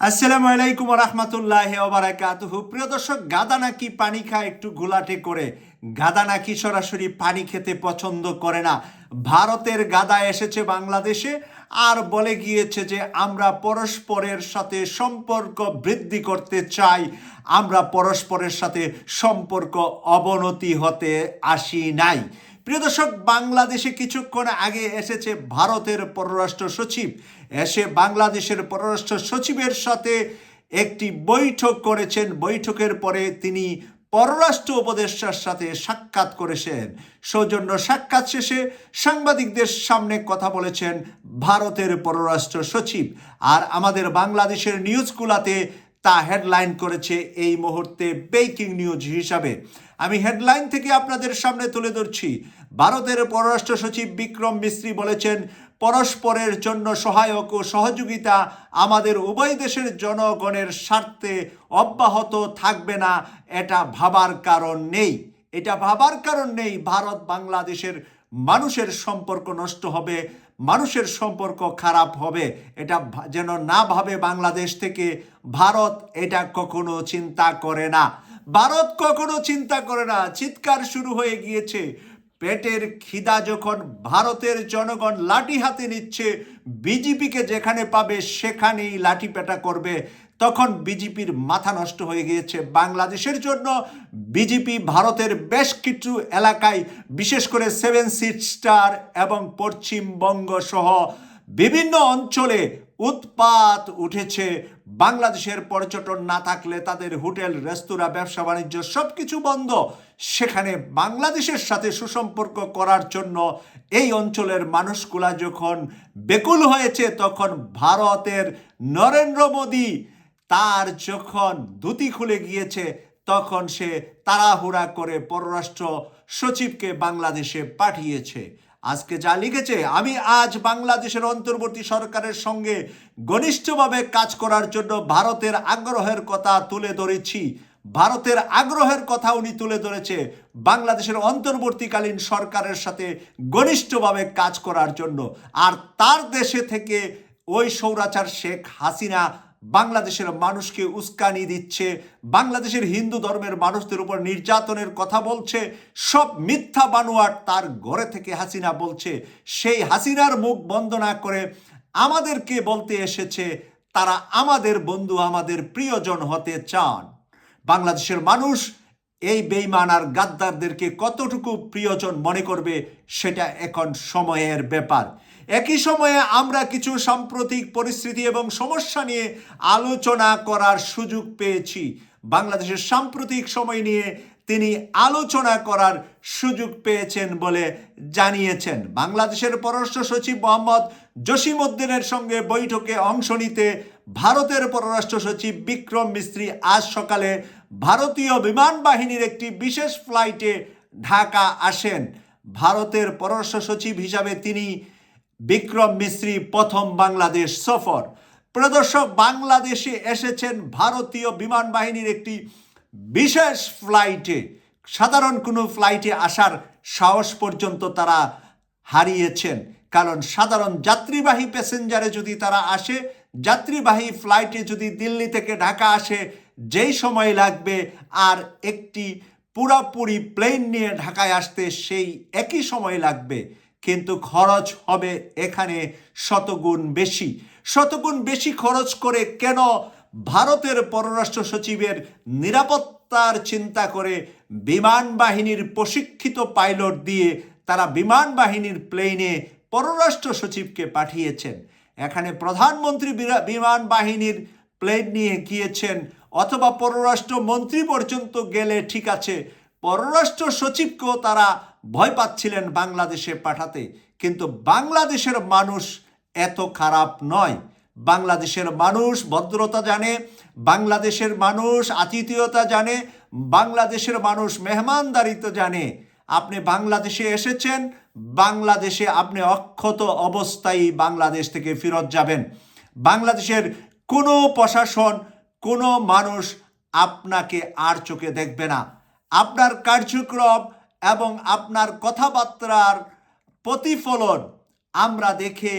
আসসালামু আলাইকুম রহমতুল্লাহ ওবারাকাতুহু প্রিয় দর্শক, গাদা নাকি পানি খায় একটু ঘোলাটে করে? গাদা নাকি সরাসরি পানি খেতে পছন্দ করে না? ভারতের গাদা এসেছে বাংলাদেশে আর বলে গিয়েছে যে আমরা পরস্পরের সাথে সম্পর্ক বৃদ্ধি করতে চাই। আমরা পরস্পরের সাথে সম্পর্ক অবনতি হতে আসি নাই। প্রিয় দর্শক, বাংলাদেশে কিছুক্ষণ আগে এসেছে ভারতের পররাষ্ট্র সচিব। এসে বাংলাদেশের পররাষ্ট্র সচিবের সাথে একটি বৈঠক করেছেন। বৈঠকের পরে তিনি পররাষ্ট্র উপদেষ্টার সাথে সাক্ষাৎ করেছেন। সৌজন্য সাক্ষাৎ শেষে সাংবাদিকদের সামনে কথা বলেছেন ভারতের পররাষ্ট্র সচিব। আর আমাদের বাংলাদেশের নিউজগুলাতে তা হেডলাইন করেছে এই মুহূর্তে ব্রেকিং নিউজ হিসাবে। আমি হেডলাইন থেকে আপনাদের সামনে তুলে ধরছি। ভারতের পররাষ্ট্র সচিব বিক্রম মিস্ত্রি বলেছেন, পরস্পরের জন্য সহায়ক ও সহযোগিতা আমাদের উভয় দেশের জনগণের স্বার্থে অব্যাহত থাকবে না, এটা ভাবার কারণ নেই। এটা ভাবার কারণ নেই, ভারত বাংলাদেশের মানুষের সম্পর্ক নষ্ট হবে। মানুষের সম্পর্ক খারাপ হবে, এটা যেন না ভাবে বাংলাদেশ থেকে, ভারত এটা কখনো চিন্তা করে না। ভারত কখনো চিন্তা করে না, চিৎকার শুরু হয়ে গিয়েছে। পেটের খিদা যখন ভারতের জনগণ লাঠি হাতে নিচ্ছে, বিজেপিকে যেখানে পাবে সেখানেই লাঠি পেটা করবে। তখন বিজেপির মাথা নষ্ট হয়ে গিয়েছে বাংলাদেশের জন্য। বিজেপি ভারতের বেশ কিছু এলাকায়, বিশেষ করে সেভেন সিট স্টার এবং পশ্চিমবঙ্গ সহ বিভিন্ন অঞ্চলে উৎপাত উঠেছে। বাংলাদেশের পর্যটন না থাকলে তাদের হোটেল, রেস্তোরাঁ, ব্যবসা বাণিজ্য সব কিছু বন্ধ। সেখানে বাংলাদেশের সাথে সুসম্পর্ক করার জন্য এই অঞ্চলের মানুষগুলা যখন বেকুল হয়েছে, তখন ভারতের নরেন্দ্র মোদী তার যখন ধুতি খুলে গিয়েছে, তখন সে তাড়াহুড়া করে পররাষ্ট্র সচিবকে বাংলাদেশে পাঠিয়েছে। আজকে যা লিখেছে, আমি আজ বাংলাদেশের অন্তর্বর্তী সরকারের সঙ্গে ঘনিষ্ঠভাবে কাজ করার জন্য ভারতের আগ্রহের কথা তুলে ধরেছি। ভারতের আগ্রহের কথা উনি তুলে ধরেছে বাংলাদেশের অন্তর্বর্তীকালীন সরকারের সাথে ঘনিষ্ঠভাবে কাজ করার জন্য। আর তার দেশে থেকে ওই সৌরাচার শেখ হাসিনা বাংলাদেশের মানুষকে উস্কানি দিচ্ছে, বাংলাদেশের হিন্দু ধর্মের মানুষদের উপর নির্যাতনের কথা বলছে, সব মিথ্যা বানুয়াট তার ঘরে থেকে হাসিনা বলছে। সেই হাসিনার মুখ বন্ধ না করে আমাদেরকে বলতে এসেছে, তারা আমাদের বন্ধু, আমাদের প্রিয়জন হতে চান। বাংলাদেশের মানুষ এই বেইমান আর গাদ্দারদেরকে কতটুকু প্রিয়জন মনে করবে, সেটা এখন সময়ের ব্যাপার। একই সময়ে আমরা কিছু সাম্প্রতিক পরিস্থিতি এবং সমস্যা নিয়ে আলোচনা করার সুযোগ পেয়েছি। বাংলাদেশের সাম্প্রতিক সময় নিয়ে তিনি আলোচনা করার সুযোগ পেয়েছেন বলে জানিয়েছেন। বাংলাদেশের পররাষ্ট্র সচিব মোহাম্মদ জসিমউদ্দিনের সঙ্গে বৈঠকে অংশ নিতে ভারতের পররাষ্ট্র সচিব বিক্রম মিস্ত্রি আজ সকালে ভারতীয় বিমান বাহিনীর একটি বিশেষ ফ্লাইটে ঢাকা আসেন। ভারতের পররাষ্ট্র সচিব হিসাবে তিনি বিক্রম মিস্ত্রি প্রথম বাংলাদেশ সফর। প্রদর্শক, বাংলাদেশে এসেছেন ভারতীয় বিমান বাহিনীর একটি বিশেষ ফ্লাইটে। সাধারণ কোনো ফ্লাইটে আসার সাহস পর্যন্ত তারা হারিয়েছেন। কারণ সাধারণ যাত্রীবাহী প্যাসেঞ্জারে যদি তারা আসে যাত্রীবাহী ফ্লাইটে যদি দিল্লি থেকে ঢাকা আসে, যেই সময় লাগবে, আর একটি পুরাপুরি প্লেন নিয়ে ঢাকায় আসতে সেই একই সময় লাগবে, কিন্তু খরচ হবে এখানে শতগুণ বেশি। শতগুণ বেশি খরচ করে কেন ভারতের পররাষ্ট্র সচিবের নিরাপত্তার চিন্তা করে বিমান বাহিনীর প্রশিক্ষিত পাইলট দিয়ে তারা বিমান বাহিনীর প্লেনে পররাষ্ট্র সচিবকে পাঠিয়েছেন? এখানে প্রধানমন্ত্রী বিমান বাহিনীর প্লেন নিয়ে গিয়েছেন, অথবা পররাষ্ট্র মন্ত্রী পর্যন্ত গেলে ঠিক আছে। পররাষ্ট্র সচিবকেও তারা ভয় পাচ্ছিলেন বাংলাদেশে পাঠাতে। কিন্তু বাংলাদেশের মানুষ এত খারাপ নয়। বাংলাদেশের মানুষ ভদ্রতা জানে, বাংলাদেশের মানুষ আতিথেয়তা জানে, বাংলাদেশের মানুষ মেহমানদারিত্ব জানে। আপনি বাংলাদেশে এসেছেন, বাংলাদেশে আপনি অক্ষত অবস্থায় বাংলাদেশ থেকে ফেরত যাবেন। বাংলাদেশের কোনো প্রশাসন, কোনো মানুষ আপনাকে আর চোখে দেখবে না। আপনার কার্যক্রম এবং আপনার কথাবার্তার প্রতিফলন আমরা দেখে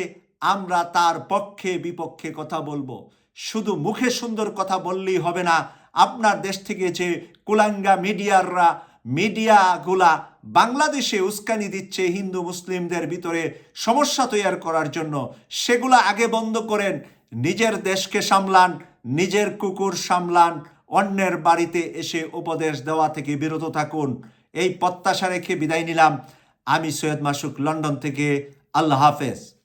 আমরা তার পক্ষে বিপক্ষে কথা বলব। শুধু মুখে সুন্দর কথা বললেই হবে না, আপনার দেশ থেকে যে কুলাঙ্গা মিডিয়াররা, মিডিয়াগুলা বাংলাদেশে উস্কানি দিচ্ছে হিন্দু মুসলিমদের ভিতরে সমস্যা তৈরি করার জন্য। সেগুলো আগে বন্ধ করেন, নিজের দেশকে সামলান, নিজের কুকুর সামলান, অন্যের বাড়িতে এসে উপদেশ দেওয়া থেকে বিরত থাকুন। এই প্রত্যাশা রেখে বিদায় নিলাম। আমি সৈয়দ মাসুক, লন্ডন থেকে। আল্লাহ হাফেজ।